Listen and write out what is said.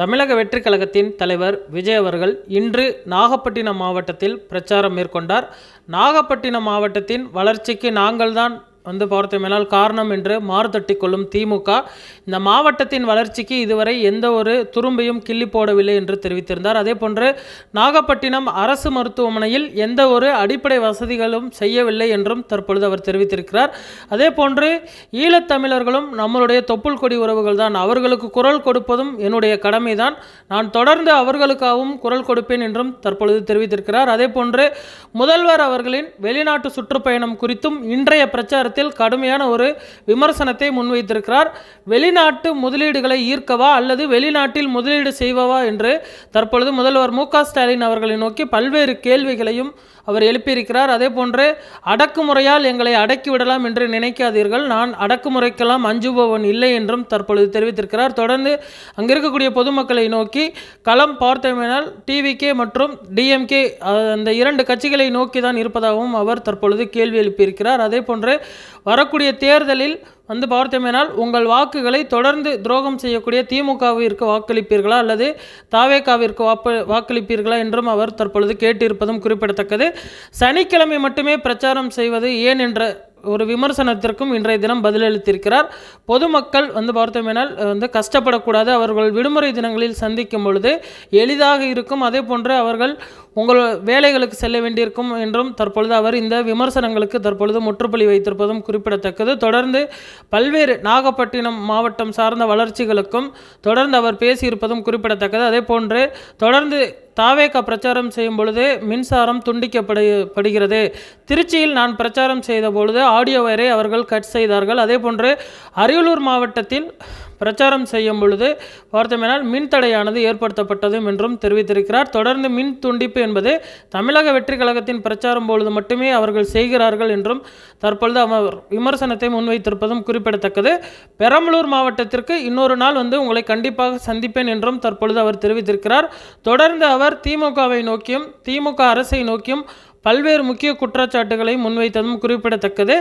தமிழக வெற்றிக் கழகத்தின் தலைவர் விஜய் அவர்கள் இன்று நாகப்பட்டினம் மாவட்டத்தில் பிரச்சாரம் மேற்கொண்டார். நாகப்பட்டினம் மாவட்டத்தின் வளர்ச்சிக்கு நாங்கள்தான் வந்து பார்த்தோமேனால் காரணம் என்று மாறுதட்டி கொள்ளும் திமுக இந்த மாவட்டத்தின் வளர்ச்சிக்கு இதுவரை எந்த ஒரு துரும்பையும் கிள்ளி போடவில்லை என்று தெரிவித்திருந்தார். அதே போன்று நாகப்பட்டினம் அரசு மருத்துவமனையில் எந்த ஒரு அடிப்படை வசதிகளும் செய்யவில்லை என்றும் தற்பொழுது அவர் தெரிவித்திருக்கிறார். அதே போன்று ஈழத்தமிழர்களும் நம்மளுடைய தொப்புள் கொடி உறவுகள் தான். அவர்களுக்கு குரல் கொடுப்பதும் என்னுடைய கடமைதான். நான் தொடர்ந்து அவர்களுக்காகவும் குரல் கொடுப்பேன் என்றும் தற்பொழுது தெரிவித்திருக்கிறார். அதே போன்று முதல்வர் அவர்களின் வெளிநாட்டு சுற்றுப்பயணம் குறித்தும் இன்றைய பிரச்சாரத்தில் கடுமையான ஒரு விமர்சனத்தை முன்வைத்திருக்கிறார். வெளிநாட்டு முதலீடுகளை ஈர்க்கவா அல்லது வெளிநாட்டில் முதலீடு செய்வவா என்று தற்பொழுது முதல்வர் மு க ஸ்டாலின் அவர்களை நோக்கி பல்வேறு கேள்விகளையும் அவர் எழுப்பியிருக்கிறார். அதே போன்று அடக்குமுறையால் எங்களை அடக்கிவிடலாம் என்று நினைக்காதீர்கள். நான் அடக்குமுறைக்கெல்லாம் அஞ்சுபவன் இல்லை என்றும் தற்பொழுது தெரிவித்திருக்கிறார். தொடர்ந்து அங்கே இருக்கக்கூடிய பொதுமக்களை நோக்கி களம் பார்த்தோமேனால் டிவிகே மற்றும் டிஎம்கே அந்த இரண்டு கட்சிகளை நோக்கி தான் இருப்பதாகவும் அவர் தற்பொழுது கேள்வி எழுப்பியிருக்கிறார். அதே போன்று வரக்கூடிய தேர்தலில் வந்து பார்த்தோமேனால் உங்கள் வாக்குகளை தொடர்ந்து துரோகம் செய்யக்கூடிய திமுகவிற்கு வாக்களிப்பீர்களா? அல்லது தாவேகாவிற்கு வாப்பு வாக்களிப்பீர்களா? என்றும் அவர் தற்பொழுது கேட்டிருப்பதும் குறிப்பிடத்தக்கது. சனிக்கிழமை மட்டுமே பிரச்சாரம் செய்வது ஏன் என்ற ஒரு விமர்சனத்திற்கும் இன்றைய தினம் பதிலளித்திருக்கிறார். பொதுமக்கள் வந்து பார்த்தோமேனால் வந்து கஷ்டப்படக்கூடாது. அவர்கள் விடுமுறை தினங்களில் சந்திக்கும் பொழுது எளிதாக இருக்கும். அதே போன்று அவர்கள் உங்கள் வேலைகளுக்கு செல்ல வேண்டியிருக்கும் என்றும் தற்பொழுது அவர் இந்த விமர்சனங்களுக்கு தற்பொழுது முற்றுப்புள்ளி வைத்திருப்பதும் குறிப்பிடத்தக்கது. தொடர்ந்து பல்வேறு நாகப்பட்டினம் மாவட்டம் சார்ந்த வளர்ச்சிகளுக்கும் தொடர்ந்து அவர் பேசியிருப்பதும் குறிப்பிடத்தக்கது. அதே போன்று தொடர்ந்து தாவேக பிரச்சாரம் செய்யும் பொழுது மின்சாரம் துண்டிக்கப்படு படுகிறது. திருச்சியில் நான் பிரச்சாரம் செய்த பொழுது ஆடியோ அவர்கள் கட் செய்தார்கள். அதே போன்று அரியலூர் மாவட்டத்தில் பிரச்சாரம் செய்யும் பொழுது பார்த்தோமேனால் மின்தடையானது ஏற்படுத்தப்பட்டதும் என்றும் தெரிவித்திருக்கிறார். தொடர்ந்து மின் துண்டிப்பு என்பது தமிழக வெற்றி கழகத்தின் பிரச்சாரம் பொழுது மட்டுமே அவர்கள் செய்கிறார்கள் என்றும் தற்பொழுது அவர் விமர்சனத்தை முன்வைத்திருப்பதும் குறிப்பிடத்தக்கது. பெரம்பலூர் மாவட்டத்திற்கு இன்னொரு நாள் வந்து உங்களை கண்டிப்பாக சந்திப்பேன் என்றும் தற்பொழுது அவர் தெரிவித்திருக்கிறார். தொடர்ந்து அவர் திமுகவை நோக்கியும் திமுக அரசை நோக்கியும் பல்வேறு முக்கிய குற்றச்சாட்டுகளை முன்வைத்ததும் குறிப்பிடத்தக்கது.